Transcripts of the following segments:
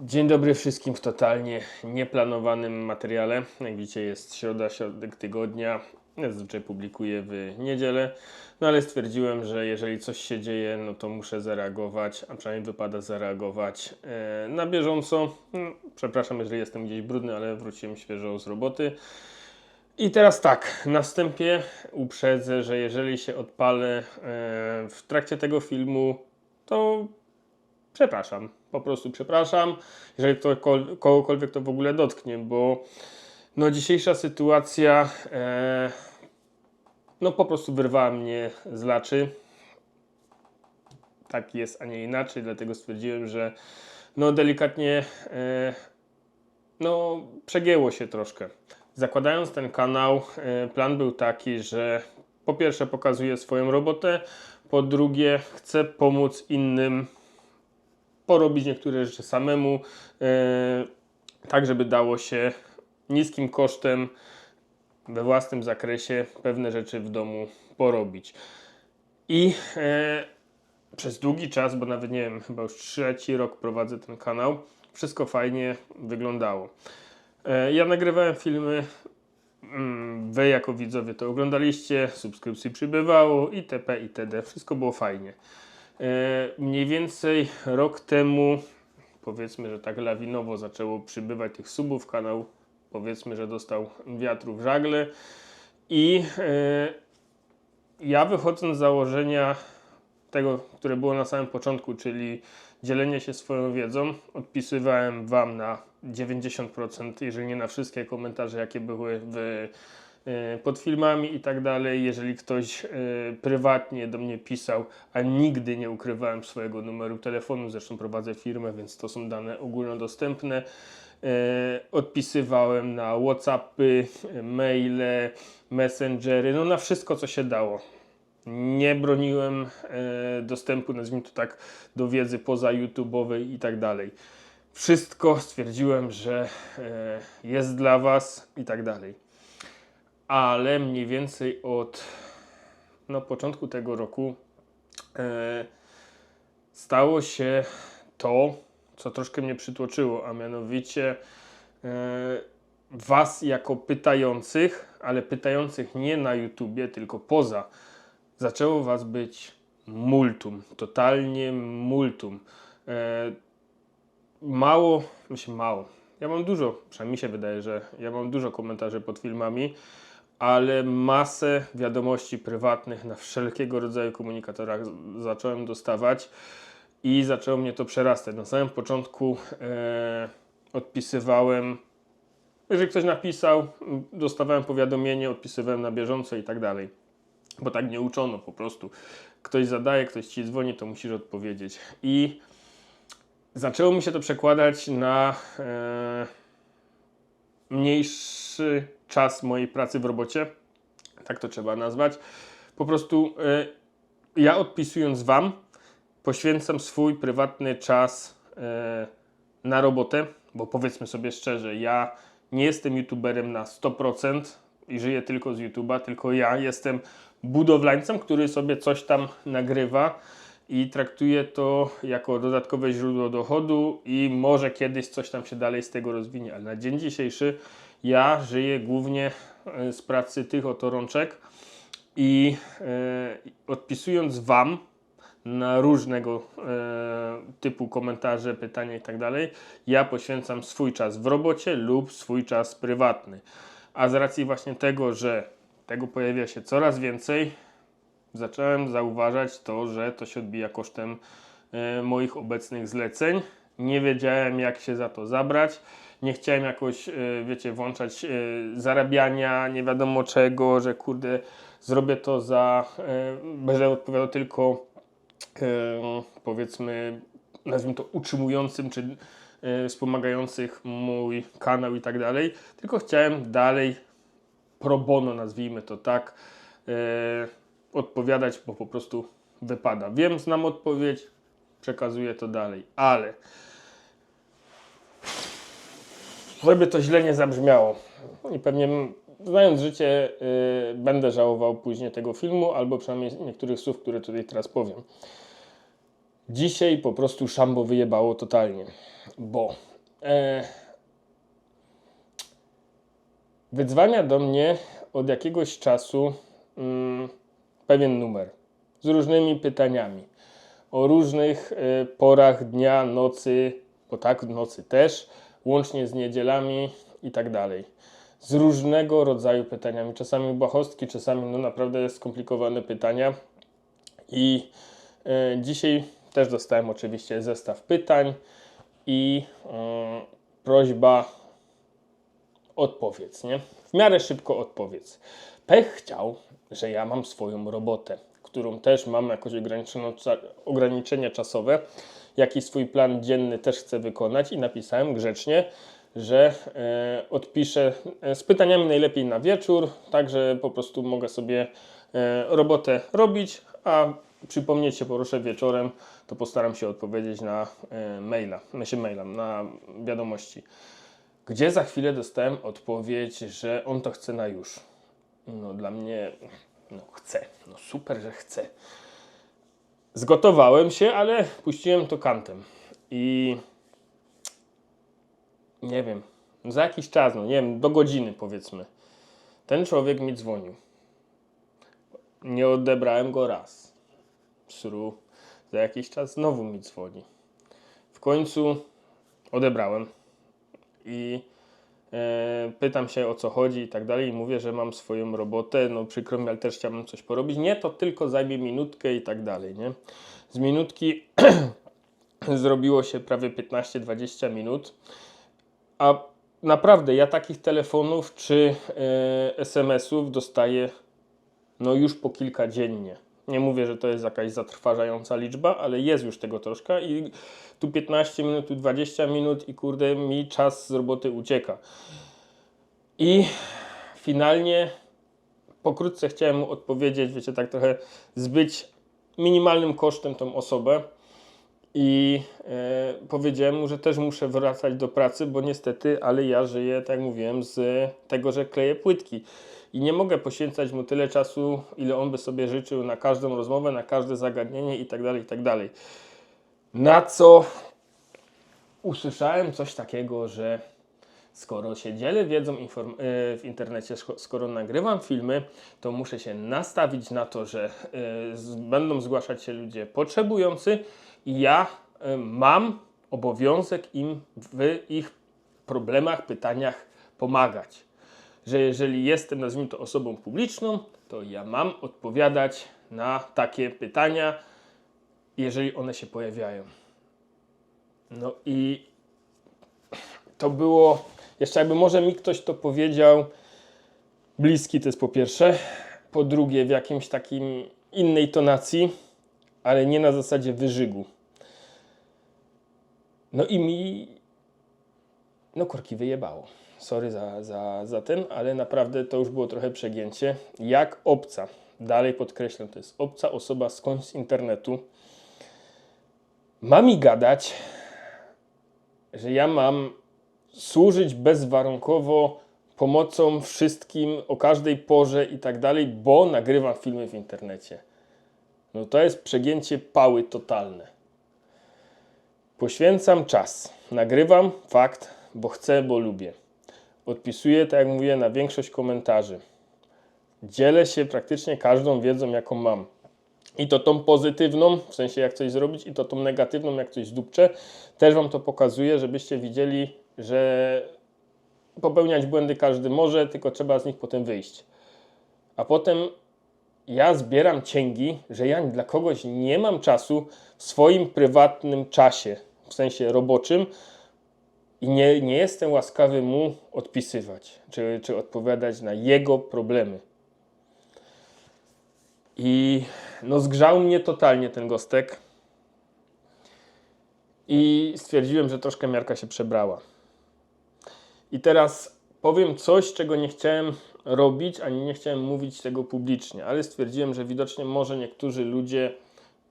Dzień dobry wszystkim w totalnie nieplanowanym materiale. Jak widzicie jest środa, środek tygodnia. Ja zazwyczaj publikuję w niedzielę, no ale stwierdziłem, że jeżeli coś się dzieje, no to muszę zareagować, a przynajmniej wypada zareagować e, na bieżąco. Mm, Przepraszam, jeżeli jestem gdzieś brudny, ale wróciłem świeżo z roboty. I teraz tak, na wstępie uprzedzę, że jeżeli się odpalę e, w trakcie tego filmu, to przepraszam. Po prostu przepraszam, jeżeli ktokol- kogokolwiek to w ogóle dotknie, bo no dzisiejsza sytuacja e, no po prostu wyrwała mnie z laczy. Tak jest, a nie inaczej, dlatego stwierdziłem, że no delikatnie e, no przegięło się troszkę. Zakładając ten kanał, e, plan był taki, że po pierwsze pokazuję swoją robotę, po drugie chcę pomóc innym porobić niektóre rzeczy samemu, e, tak żeby dało się niskim kosztem we własnym zakresie pewne rzeczy w domu porobić. I e, przez długi czas, bo nawet nie wiem, chyba już trzeci rok prowadzę ten kanał, wszystko fajnie wyglądało. E, ja nagrywałem filmy, mm, wy jako widzowie to oglądaliście, subskrypcji przybywało itp. itd. Wszystko było fajnie. E, Mniej więcej rok temu, powiedzmy, że tak lawinowo zaczęło przybywać tych subów. Kanał, powiedzmy, że dostał wiatru w żagle. I e, ja wychodząc z założenia tego, które było na samym początku, czyli dzielenie się swoją wiedzą, odpisywałem Wam na 90%, jeżeli nie na wszystkie komentarze, jakie były w, pod filmami i tak dalej. Jeżeli ktoś e, prywatnie do mnie pisał, a nigdy nie ukrywałem swojego numeru telefonu, zresztą prowadzę firmę, więc to są dane ogólnodostępne. E, odpisywałem na Whatsappy, e, maile, messengery, no na wszystko, co się dało nie broniłem e, dostępu, nazwijmy to tak, do wiedzy poza YouTube'owej i tak dalej. Wszystko stwierdziłem, że e, jest dla Was i tak dalej. Ale mniej więcej od no, początku tego roku e, stało się to, co troszkę mnie przytłoczyło, a mianowicie e, Was jako pytających, ale pytających nie na YouTubie, tylko poza zaczęło Was być multum, totalnie multum. E, mało, myślę mało. Ja mam dużo, przynajmniej mi się wydaje, że ja mam dużo komentarzy pod filmami, ale masę wiadomości prywatnych na wszelkiego rodzaju komunikatorach zacząłem dostawać i zaczęło mnie to przerastać. Na samym początku e, odpisywałem, jeżeli ktoś napisał, dostawałem powiadomienie, odpisywałem na bieżąco i tak dalej bo tak nie uczono po prostu. Ktoś zadaje, ktoś ci dzwoni, to musisz odpowiedzieć. I zaczęło mi się to przekładać na e, mniejszy czas mojej pracy w robocie, tak to trzeba nazwać. Po prostu e, ja odpisując Wam, poświęcam swój prywatny czas e, na robotę, bo powiedzmy sobie szczerze, ja nie jestem youtuberem na 100% i żyję tylko z YouTube'a, tylko ja jestem budowlańcem, który sobie coś tam nagrywa i traktuje to jako dodatkowe źródło dochodu i może kiedyś coś tam się dalej z tego rozwinie, ale na dzień dzisiejszy ja żyję głównie e, z pracy tych oto rączek i e, odpisując Wam na różnego e, typu komentarze, pytania i tak ja poświęcam swój czas w robocie lub swój czas prywatny. A z racji właśnie tego, że tego pojawia się coraz więcej, zacząłem zauważać to, że to się odbija kosztem moich obecnych zleceń. Nie wiedziałem, jak się za to zabrać. Nie chciałem jakoś, e, wiecie, włączać e, zarabiania, nie wiadomo czego, że kurde, zrobię to za, e, będę odpowiadał tylko powiedzmy, nazwijmy to utrzymującym czy wspomagających mój kanał i tak dalej, tylko chciałem dalej pro bono, nazwijmy to tak, odpowiadać, bo po prostu wypada. Wiem, znam odpowiedź, przekazuję to dalej, ale żeby to źle nie zabrzmiało. I pewnie znając życie y, będę żałował później tego filmu, albo przynajmniej niektórych słów, które tutaj teraz powiem. Dzisiaj po prostu szambo wyjebało totalnie, bo e, wydzwania do mnie od jakiegoś czasu mm, pewien numer z różnymi pytaniami. O różnych e, porach dnia, nocy, bo tak, nocy też, łącznie z niedzielami i tak dalej. Z różnego rodzaju pytaniami, czasami błahostki, czasami no naprawdę skomplikowane pytania. I e, dzisiaj też dostałem oczywiście zestaw pytań i e, prośba odpowiedz, nie? W miarę szybko odpowiedz. Pech chciał, że ja mam swoją robotę, którą też mam jakoś ograniczenie czasowe, jakiś swój plan dzienny też chcę wykonać i napisałem grzecznie, że e, odpiszę e, z pytaniami najlepiej na wieczór, tak że po prostu mogę sobie e, robotę robić, a przypomnieć się poruszę wieczorem, to postaram się odpowiedzieć na e, maila, znaczy maila, na wiadomości. Gdzie za chwilę dostałem odpowiedź, że on to chce na już. No dla mnie, no chcę, no super, że chcę. Zgotowałem się, ale puściłem to kantem. I nie wiem, za jakiś czas, no nie wiem, do godziny powiedzmy, ten człowiek mi dzwonił. Nie odebrałem go raz. Sru. Za jakiś czas znowu mi dzwoni. W końcu odebrałem i pytam się o co chodzi i tak dalej mówię, że mam swoją robotę, no przykro mi, ale też chciałbym coś porobić. Nie, to tylko zajmie minutkę i tak dalej, nie? Z minutki zrobiło się prawie 15-20 minut, a naprawdę ja takich telefonów czy e, SMS-ów dostaję no już po kilka dziennie. Nie mówię, że to jest jakaś zatrważająca liczba, ale jest już tego troszkę i tu 15 minut, tu 20 minut i kurde mi czas z roboty ucieka. I finalnie pokrótce chciałem mu odpowiedzieć, wiecie, tak trochę zbyć minimalnym kosztem tą osobę i e, powiedziałem mu, że też muszę wracać do pracy, bo niestety, ale ja żyję, tak jak mówiłem, z tego, że kleję płytki. I nie mogę poświęcać mu tyle czasu, ile on by sobie życzył na każdą rozmowę, na każde zagadnienie i tak dalej, i tak. Na co usłyszałem coś takiego, że skoro się dzielę wiedzą e, w internecie, skoro nagrywam filmy, to muszę się nastawić na to, że e, będą zgłaszać się ludzie potrzebujący i ja e, mam obowiązek im w ich problemach, pytaniach pomagać. Że jeżeli jestem, nazwijmy to, osobą publiczną, to ja mam odpowiadać na takie pytania, jeżeli one się pojawiają. No i to było, jeszcze jakby może mi ktoś to powiedział, bliski to jest po pierwsze, po drugie w jakimś takim innej tonacji, ale nie na zasadzie wyżygu. No i mi, no korki wyjebało. Sorry za, za, za ten, ale naprawdę to już było trochę przegięcie. Jak obca, dalej podkreślam, to jest obca osoba skądś z internetu, ma mi gadać, że ja mam służyć bezwarunkowo pomocą wszystkim o każdej porze i tak dalej, bo nagrywam filmy w internecie. No to jest przegięcie pały totalne. Poświęcam czas. Nagrywam, fakt, bo chcę, bo lubię. Odpisuję, tak jak mówię, na większość komentarzy. Dzielę się praktycznie każdą wiedzą, jaką mam. I to tą pozytywną, w sensie jak coś zrobić, i to tą negatywną, jak coś zdupczę. Też Wam to pokazuję, żebyście widzieli, że popełniać błędy każdy może, tylko trzeba z nich potem wyjść. A potem ja zbieram cięgi, że ja dla kogoś nie mam czasu w swoim prywatnym czasie, w sensie roboczym, i nie, nie jestem łaskawy mu odpisywać, czy, czy odpowiadać na jego problemy. I no zgrzał mnie totalnie ten gostek. I stwierdziłem, że troszkę miarka się przebrała. I teraz powiem coś, czego nie chciałem robić, ani nie chciałem mówić tego publicznie, ale stwierdziłem, że widocznie może niektórzy ludzie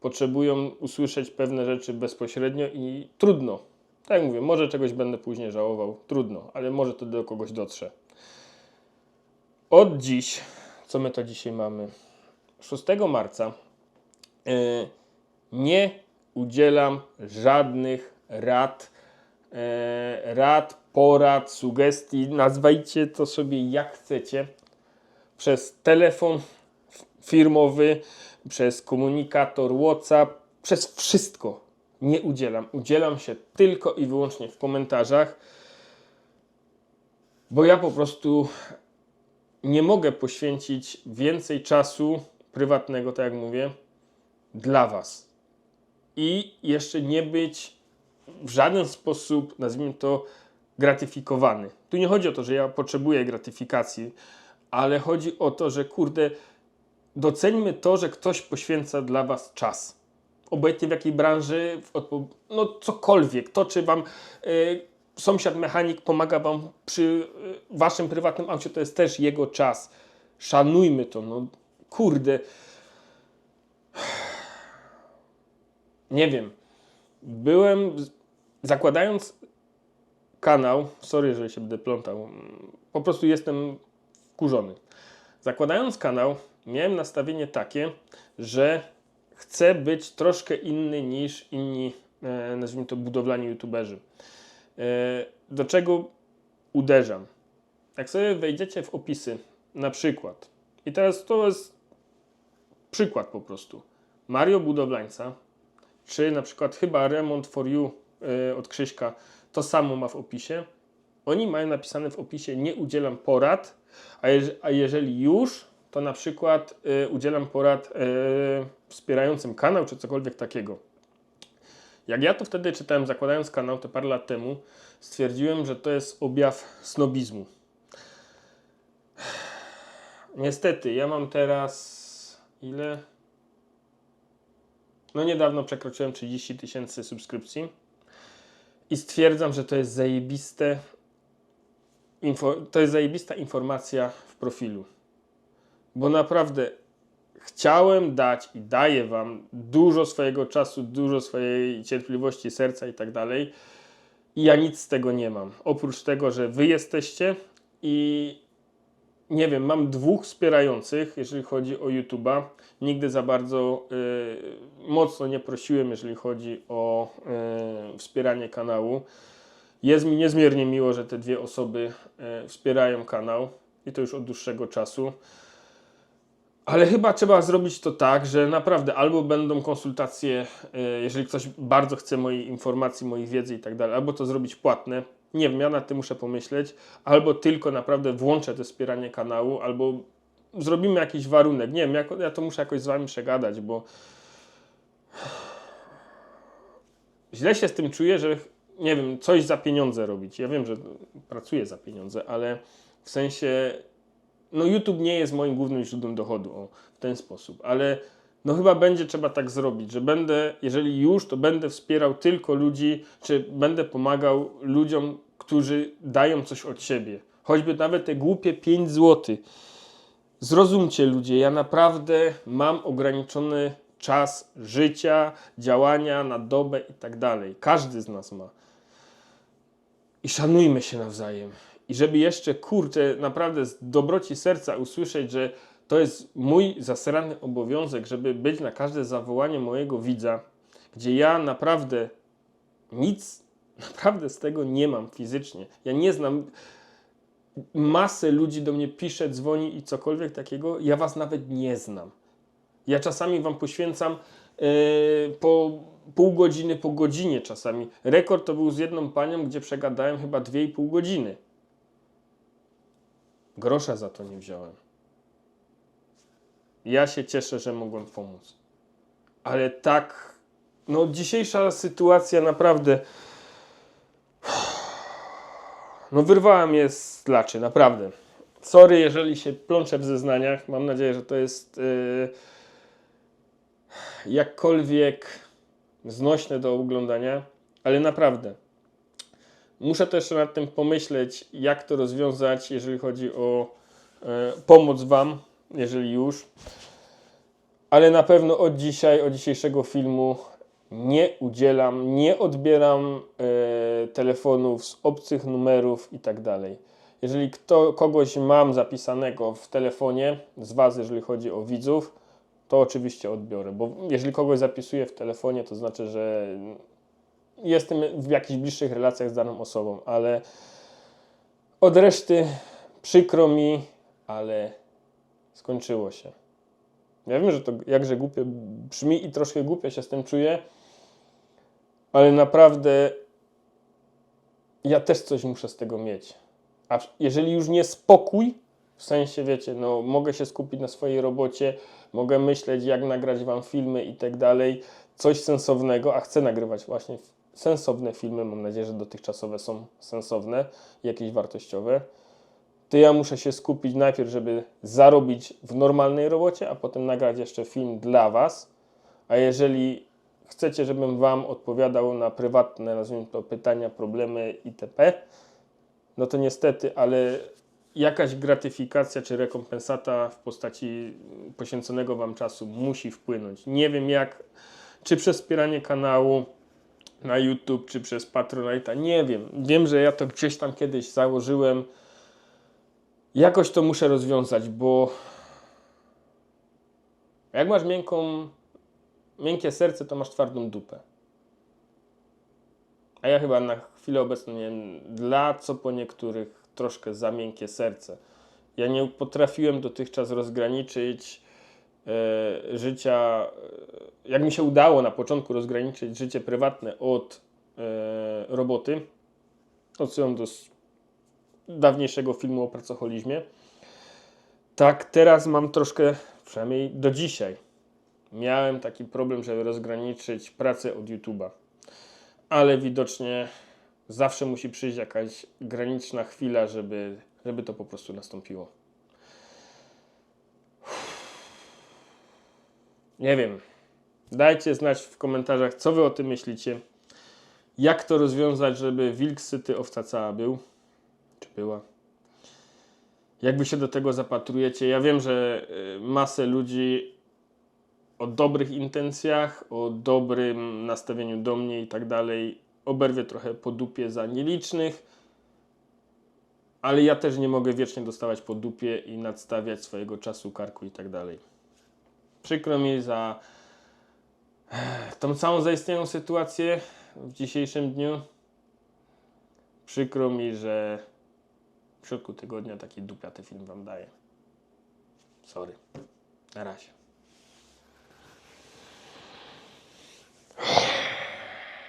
potrzebują usłyszeć pewne rzeczy bezpośrednio i trudno. Tak jak mówię, może czegoś będę później żałował, trudno, ale może to do kogoś dotrze. Od dziś, co my to dzisiaj mamy? 6 marca, yy, nie udzielam żadnych rad, e, rad, porad, sugestii, nazwajcie to sobie jak chcecie, przez telefon firmowy, przez komunikator WhatsApp, przez wszystko nie udzielam. Udzielam się tylko i wyłącznie w komentarzach, bo ja po prostu nie mogę poświęcić więcej czasu prywatnego, tak jak mówię, dla Was. I jeszcze nie być w żaden sposób, nazwijmy to, gratyfikowany. Tu nie chodzi o to, że ja potrzebuję gratyfikacji, ale chodzi o to, że kurde, doceńmy to, że ktoś poświęca dla Was czas. Obojętnie w jakiej branży, no cokolwiek, to czy Wam y, sąsiad mechanik pomaga Wam przy y, Waszym prywatnym aucie, to jest też jego czas. Szanujmy to, no kurde. Nie wiem. Byłem, zakładając kanał, sorry, jeżeli się będę plątał, mm, po prostu jestem wkurzony. Zakładając kanał, miałem nastawienie takie, że chcę być troszkę inny niż inni, e, nazwijmy to, budowlani youtuberzy. E, do czego uderzam? Jak sobie wejdziecie w opisy, na przykład, i teraz to jest przykład po prostu, Mario Budowlańca, czy na przykład chyba Remont for You e, od Krzyśka, to samo ma w opisie. Oni mają napisane w opisie nie udzielam porad, a, jeż, a jeżeli już, to na przykład e, udzielam porad e, wspierającym kanał, czy cokolwiek takiego. Jak ja to wtedy czytałem, zakładając kanał, to parę lat temu, stwierdziłem, że to jest objaw snobizmu. Niestety, ja mam teraz ile? No niedawno przekroczyłem 30 tysięcy subskrypcji i stwierdzam, że to jest zajebiste info, to jest zajebista informacja w profilu. Bo naprawdę chciałem dać i daję wam dużo swojego czasu, dużo swojej cierpliwości, serca i tak dalej. I ja nic z tego nie mam. Oprócz tego, że wy jesteście i nie wiem, mam dwóch wspierających, jeżeli chodzi o YouTube'a. Nigdy za bardzo y, mocno nie prosiłem, jeżeli chodzi o y, wspieranie kanału. Jest mi niezmiernie miło, że te dwie osoby y, wspierają kanał i to już od dłuższego czasu. Ale chyba trzeba zrobić to tak, że naprawdę albo będą konsultacje, y, jeżeli ktoś bardzo chce mojej informacji, mojej wiedzy i tak dalej, albo to zrobić płatne. Nie wiem, ja nad tym muszę pomyśleć, albo tylko naprawdę włączę to wspieranie kanału, albo zrobimy jakiś warunek. Nie wiem, jak, ja to muszę jakoś z Wami przegadać, bo źle się z tym czuję, że nie wiem, coś za pieniądze robić. Ja wiem, że pracuję za pieniądze, ale w sensie no YouTube nie jest moim głównym źródłem dochodu, o, w ten sposób, ale no chyba będzie trzeba tak zrobić, że będę, jeżeli już, to będę wspierał tylko ludzi, czy będę pomagał ludziom, którzy dają coś od siebie. Choćby nawet te głupie 5 zł. Zrozumcie ludzie, ja naprawdę mam ograniczony czas życia, działania na dobę i tak dalej. Każdy z nas ma. I szanujmy się nawzajem. I żeby jeszcze, kurczę, naprawdę z dobroci serca usłyszeć, że to jest mój zasrany obowiązek, żeby być na każde zawołanie mojego widza, gdzie ja naprawdę nic, naprawdę z tego nie mam fizycznie. Ja nie znam, masę ludzi do mnie pisze, dzwoni i cokolwiek takiego, ja was nawet nie znam. Ja czasami wam poświęcam yy, po pół godziny, po godzinie czasami. Rekord to był z jedną panią, gdzie przegadałem chyba 2,5 godziny. Grosza za to nie wziąłem. Ja się cieszę, że mogłem pomóc. Ale tak, no dzisiejsza sytuacja naprawdę. No wyrwała mnie z laczy, naprawdę. Sorry, jeżeli się plączę w zeznaniach. Mam nadzieję, że to jest yy, jakkolwiek znośne do oglądania, ale naprawdę. Muszę też nad tym pomyśleć, jak to rozwiązać, jeżeli chodzi o e, pomoc Wam, jeżeli już. Ale na pewno od dzisiaj, od dzisiejszego filmu nie udzielam, nie odbieram e, telefonów z obcych numerów i tak dalej. Jeżeli kto, kogoś mam zapisanego w telefonie z Was, jeżeli chodzi o widzów, to oczywiście odbiorę, bo jeżeli kogoś zapisuję w telefonie, to znaczy, że jestem w jakichś bliższych relacjach z daną osobą, ale od reszty przykro mi, ale skończyło się. Ja wiem, że to jakże głupio brzmi i troszkę głupio się z tym czuję, ale naprawdę ja też coś muszę z tego mieć. A jeżeli już nie spokój, w sensie wiecie, no mogę się skupić na swojej robocie, mogę myśleć, jak nagrać wam filmy i tak dalej, coś sensownego, a chcę nagrywać właśnie sensowne filmy, mam nadzieję, że dotychczasowe są sensowne, jakieś wartościowe, to ja muszę się skupić najpierw, żeby zarobić w normalnej robocie, a potem nagrać jeszcze film dla was. A jeżeli chcecie, żebym wam odpowiadał na prywatne, nazwijmy to, pytania, problemy itp., no to niestety, ale jakaś gratyfikacja czy rekompensata w postaci poświęconego Wam czasu musi wpłynąć. Nie wiem jak, czy przez wspieranie kanału na YouTube, czy przez Patronite'a, nie wiem. Wiem, że ja to gdzieś tam kiedyś założyłem. Jakoś to muszę rozwiązać, bo jak masz miękką, miękkie serce, to masz twardą dupę. A ja chyba na chwilę obecną nie wiem, dla co po niektórych troszkę za miękkie serce. Ja nie potrafiłem dotychczas rozgraniczyć życia, e, jak mi się udało na początku rozgraniczyć życie prywatne od e, roboty. Odsyłam do dawniejszego filmu o pracoholizmie. Tak, teraz mam troszkę, przynajmniej do dzisiaj, miałem taki problem, żeby rozgraniczyć pracę od YouTube'a ale widocznie zawsze musi przyjść jakaś graniczna chwila, żeby, żeby to po prostu nastąpiło. Nie wiem. Dajcie znać w komentarzach, co wy o tym myślicie. Jak to rozwiązać, żeby wilk syty, owca cała był? Czy była? Jak wy się do tego zapatrujecie? Ja wiem, że y, masę ludzi o dobrych intencjach, o dobrym nastawieniu do mnie i tak dalej, oberwie trochę po dupie za nielicznych, ale ja też nie mogę wiecznie dostawać po dupie i nadstawiać swojego czasu, karku i tak dalej. Przykro mi za tą całą zaistniałą sytuację w dzisiejszym dniu. Przykro mi, że w środku tygodnia taki dupiaty film wam daję. Sorry. Na razie.